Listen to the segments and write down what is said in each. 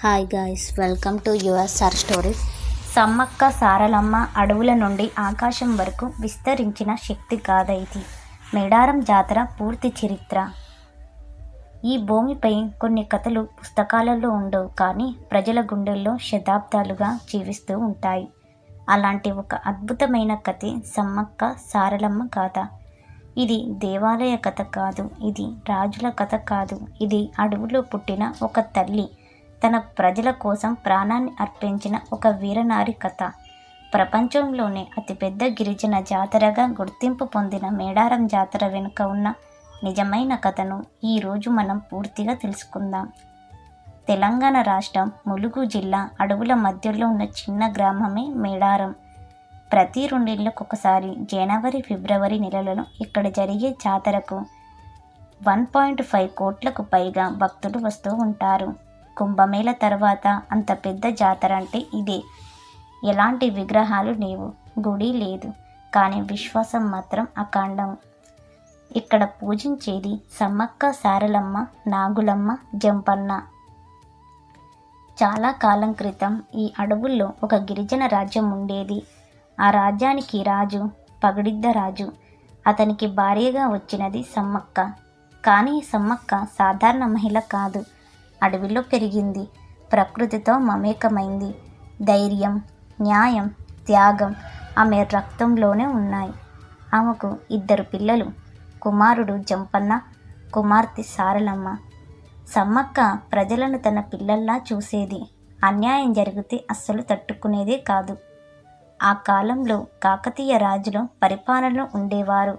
Hi guys welcome to your sir stories Sammakka Saralamma అడవుల నుండి ఆకాశం వరకు విస్తరించిన శక్తి గాథ ఇది మేడారం జాతర పూర్తి చరిత్ర. ఈ భూమిపై కొన్ని కథలు పుస్తకాలలో ఉండవు కానీ ప్రజల గుండెల్లో శతాబ్దాలుగా జీవిస్తూ ఉంటాయి. అలాంటి ఒక అద్భుతమైన కథ సమ్మక్క సారలమ్మ గాథ. ఇది దేవాలయ కథ కాదు ఇది రాజుల కథ కాదు ఇది అడవులో పుట్టిన ఒక తల్లి. తన ప్రజల కోసం ప్రాణాన్ని అర్పించిన ఒక వీరనారి కథ. ప్రపంచంలోనే అతిపెద్ద గిరిజన జాతరగా గుర్తింపు పొందిన మేడారం జాతర వెనుక ఉన్న నిజమైన కథను ఈరోజు మనం పూర్తిగా తెలుసుకుందాం. తెలంగాణ రాష్ట్రం ములుగు జిల్లా అడవుల మధ్యలో ఉన్న చిన్న గ్రామమే మేడారం. ప్రతి రెండేళ్ళకు ఒకసారి జనవరి ఫిబ్రవరి నెలలలో ఇక్కడ జరిగే జాతరకు వన్ పాయింట్ ఫైవ్ కోట్లకు పైగా భక్తులు వస్తూ ఉంటారు. కుంభమేళ తర్వాత అంత పెద్ద జాతర అంటే ఇదే. ఎలాంటి విగ్రహాలు లేవు. గుడి లేదు. కానీ విశ్వాసం మాత్రం అఖండం. ఇక్కడ పూజించేది సమ్మక్క సారలమ్మ నాగులమ్మ జంపన్న. చాలా కాలం క్రితం ఈ అడవుల్లో ఒక గిరిజన రాజ్యం ఉండేది. ఆ రాజ్యానికి రాజు పగడిద్ద రాజు. అతనికి భార్యగా వచ్చినది సమ్మక్క. కానీ సమ్మక్క సాధారణ మహిళ కాదు. అడవిలో పెరిగింది. ప్రకృతితో మమేకమైంది. ధైర్యం న్యాయం త్యాగం ఆమె రక్తంలోనే ఉన్నాయి. ఆమెకు ఇద్దరు పిల్లలు కుమారుడు జంపన్న కుమార్తె సారలమ్మ. సమ్మక్క ప్రజలను తన పిల్లల్లా చూసేది. అన్యాయం జరిగితే అస్సలు తట్టుకునేదే కాదు. ఆ కాలంలో కాకతీయ రాజులు పరిపాలనలో ఉండేవారు.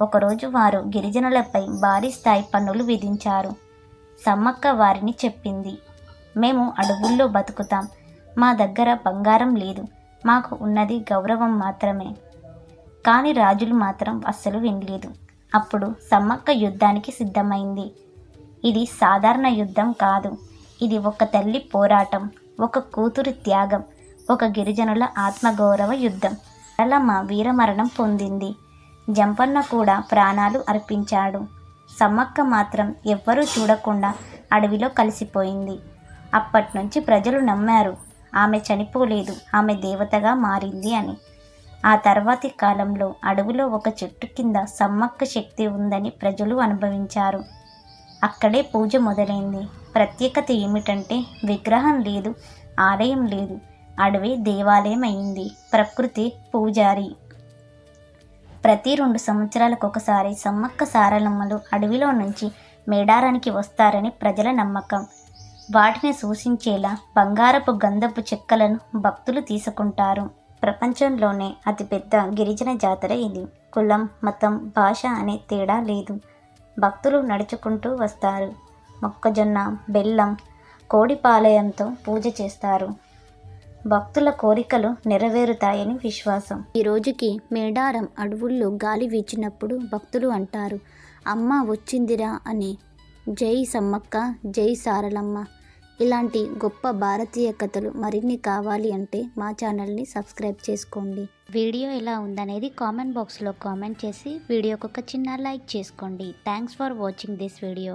ఒకరోజు వారు గిరిజనులపై భారీ స్థాయి పన్నులు విధించారు. సమ్మక్క వారిని చెప్పింది. మేము అడవుల్లో బతుకుతాం. మా దగ్గర బంగారం లేదు. మాకు ఉన్నది గౌరవం మాత్రమే. కానీ రాజులు మాత్రం అస్సలు వినలేదు. అప్పుడు సమ్మక్క యుద్ధానికి సిద్ధమైంది. ఇది సాధారణ యుద్ధం కాదు. ఇది ఒక తల్లి పోరాటం ఒక కూతురు త్యాగం ఒక గిరిజనుల ఆత్మగౌరవ యుద్ధం. అలా మా వీరమరణం పొందింది. జంపన్న కూడా ప్రాణాలు అర్పించాడు. సమ్మక్క మాత్రం ఎవ్వరూ చూడకుండా అడవిలో కలిసిపోయింది. అప్పటినుంచి ప్రజలు నమ్మారు ఆమె చనిపోలేదు ఆమె దేవతగా మారింది అని. ఆ తర్వాతి కాలంలో అడవిలో ఒక చెట్టు కింద సమ్మక్క శక్తి ఉందని ప్రజలు అనుభవించారు. అక్కడే పూజ మొదలైంది. ప్రత్యేకత ఏమిటంటే విగ్రహం లేదు ఆలయం లేదు అడవి దేవాలయం అయింది ప్రకృతి పూజారి. ప్రతి రెండు సంవత్సరాలకు ఒకసారి సమ్మక్క సారలమ్మలు అడవిలో నుంచి మేడారానికి వస్తారని ప్రజల నమ్మకం. వాటిని సూచించేలా బంగారపు గంధపు చెక్కలను భక్తులు తీసుకుంటారు. ప్రపంచంలోనే అతిపెద్ద గిరిజన జాతర ఇది. కులం మతం భాష అనే తేడా లేదు. భక్తులు నడుచుకుంటూ వస్తారు. మొక్కజొన్న బెల్లం కోడిపాలయంతో పూజ చేస్తారు. భక్తుల కోరికలు నెరవేరుతాయని విశ్వాసం. ఈ రోజుకి మేడారం అడవుల్లో గాలి వీచినప్పుడు భక్తులు అంటారు అమ్మ వచ్చిందిరా అని. జై సమ్మక్క జై సారలమ్మ. ఇలాంటి గొప్ప భారతీయ కథలు మరిన్ని కావాలి అంటే మా ఛానల్ని సబ్స్క్రైబ్ చేసుకోండి. వీడియో ఎలా ఉందనేది కామెంట్ బాక్స్లో కామెంట్ చేసి వీడియోకి ఒక చిన్న లైక్ చేసుకోండి. Thanks for watching this video.